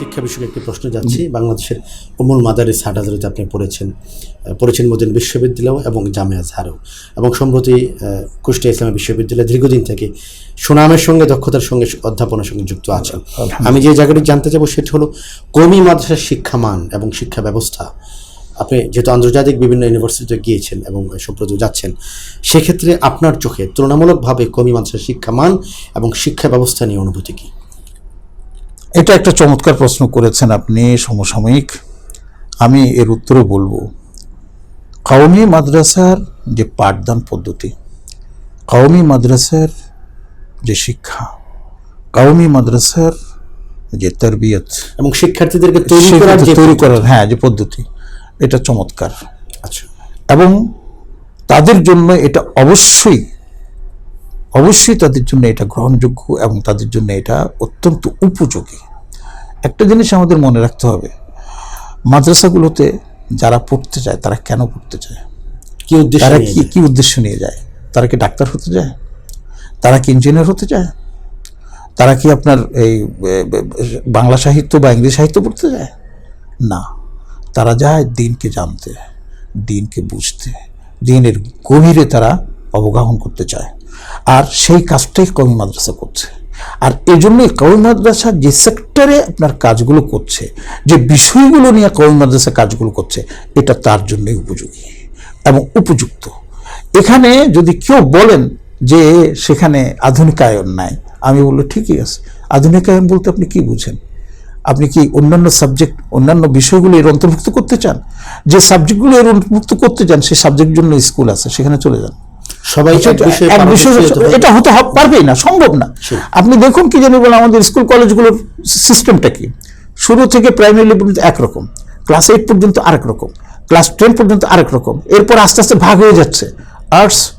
শিক্ষা বিষয়ক একটি প্রশ্ন যাচ্ছি। বাংলাদেশের উমুল মাদারিস হাটহাজারিতে আপনি পড়েছেন পড়েছেন মদিন বিশ্ববিদ্যালয় এবং জামে আজহারও। এবং সম্প্রতি কুষ্টিয়া ইসলামী বিশ্ববিদ্যালয় দীর্ঘদিন থেকে সুনামের সঙ্গে দক্ষতার সঙ্গে অধ্যাপনার সঙ্গে যুক্ত আছেন। আমি যে জায়গাটি জানতে চাবো সেটি হলো কমি মাদ্রাসার শিক্ষামান এবং শিক্ষা ব্যবস্থা। আপনি যেহেতু আন্তর্জাতিক বিভিন্ন ইউনিভার্সিটিতে গিয়েছেন এবং সম্প্রতি যাচ্ছেন সেক্ষেত্রে আপনার চোখে তুলনামূলকভাবে কমি মাদ্রাসার শিক্ষামান এবং শিক্ষা ব্যবস্থা নিয়ে অনুভূতি কী? এটা একটা চমৎকার প্রশ্ন করেছেন আপনি সমসাময়িক। আমি এর উত্তরে বলব। কওমি মাদ্রাসার যে পাঠদান পদ্ধতি কওমি মাদ্রাসার যে শিক্ষা কওমি মাদ্রাসার যে তরবিয়ত এবং শিক্ষার্থীদেরকে তৈরি করার তৈরি করার হ্যাঁ যে পদ্ধতি এটা চমৎকার। আচ্ছা। এবং তাদের জন্য এটা অবশ্যই অবশ্যই তাদের জন্য এটা গ্রহণযোগ্য এবং তাদের জন্য এটা অত্যন্ত উপযোগী। একটা জিনিস আমাদের মনে রাখতে হবে মাদ্রাসাগুলোতে যারা পড়তে চায় তারা কেন পড়তে চায়? কি উদ্দেশ্য তারা কি কি উদ্দেশ্য নিয়ে যায়? তারা কি ডাক্তার হতে যায় তারা কি ইঞ্জিনিয়ার হতে চায়? তারা কি আপনার এই বাংলা সাহিত্য বা ইংরেজি সাহিত্য পড়তে যায় না। তারা যায় দিনকে জানতে দিনকে বুঝতে দিনের গভীরে তারা অবগাহন করতে চায়। আর সেই কাজটাই কমি মাদ্রাসা করছে। আর এই জন্যই কমি মাদ্রাসা যে সেক্টরে আপনার কাজগুলো করছে, যে বিষয়গুলো নিয়ে কমি মাদ্রাসা কাজগুলো করছে, এটা তার জন্যই উপযোগী এবং উপযুক্ত। এখানে যদি কেউ বলেন যে সেখানে আধুনিকায়ন নাই, আমি বলল ঠিকই আছে। আধুনিকায়ন বলতে আপনি কি বুঝেন? আপনি কি অন্যান্য সাবজেক্ট অন্যান্য বিষয়গুলো এর অন্তর্ভুক্ত করতে চান? যে সাবজেক্টগুলো এর অন্তর্ভুক্ত করতে চান সেই সাবজেক্ট জন্য স্কুল আছে, সেখানে চলে যান। সবাই। এটা হতে পারবেই না সম্ভব না। আপনি দেখুন কি জানি বলে আমাদের স্কুল কলেজগুলোর সিস্টেমটা কি? শুরু থেকে প্রাইমারি লেভেল পর্যন্ত একরকম ক্লাস এইট পর্যন্ত আরেক রকম ক্লাস টেন পর্যন্ত আরেক রকম এরপর আস্তে আস্তে ভাগ হয়ে যাচ্ছে। আর্টস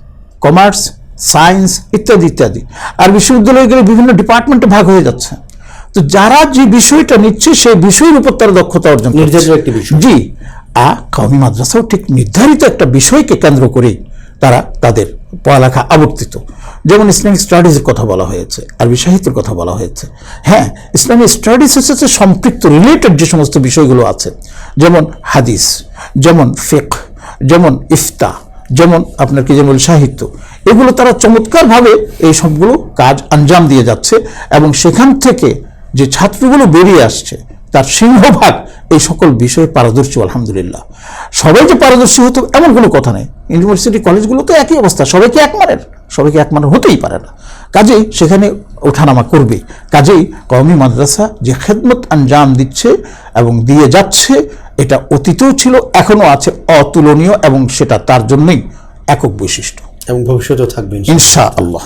কমার্স সায়েন্স ইত্যাদি ইত্যাদি। আর বিশ্ববিদ্যালয়ে গেলে বিভিন্ন ডিপার্টমেন্টে ভাগ হয়ে যাচ্ছে। তো যারা যে বিষয়টা নিচ্ছে সেই বিষয়ের উপর তারা দক্ষতা অর্জন। নির্ধারিত একটি বিষয়। জি। আর কওমি মাদ্রাসাও ঠিক নির্ধারিত একটা বিষয়কে কেন্দ্র করেই তারা তাদের পড়ালেখা আবর্তিত। যেমন ইসলামিক স্টাডিজের কথা বলা হয়েছে, আরবি সাহিত্যের কথা বলা হয়েছে। হ্যাঁ ইসলামিক স্টাডিজের সাথে সম্পৃক্ত রিলেটেড যে সমস্ত বিষয়গুলো আছে। যেমন হাদিস, যেমন ফেক যেমন ইফতা যেমন আপনার কি যেমন সাহিত্য। এগুলো তারা চমৎকারভাবে এই সবগুলো কাজ আঞ্জাম দিয়ে যাচ্ছে এবং সেখান থেকে যে ছাত্রগুলো বেরিয়ে আসছে তার সিংহভাগ এই সকল বিষয়ে পারদর্শী আলহামদুলিল্লাহ। সবাই যে পারদর্শী হতো এমন কোনো কথা নেই। ইউনিভার্সিটি কলেজগুলো তো একই অবস্থা সবাইকে এক মানের। সবাইকে এক মানের হতেই পারে না। কাজেই সেখানে ওঠানামা করবে। কাজেই কওমি মাদ্রাসা যে খেদমত আঞ্জাম দিচ্ছে এবং দিয়ে যাচ্ছে এটা অতীতেও ছিল এখনও আছে অতুলনীয় এবং সেটা তার জন্যই একক বৈশিষ্ট্য। এবং ভবিষ্যতেও থাকবে ইনশা আল্লাহ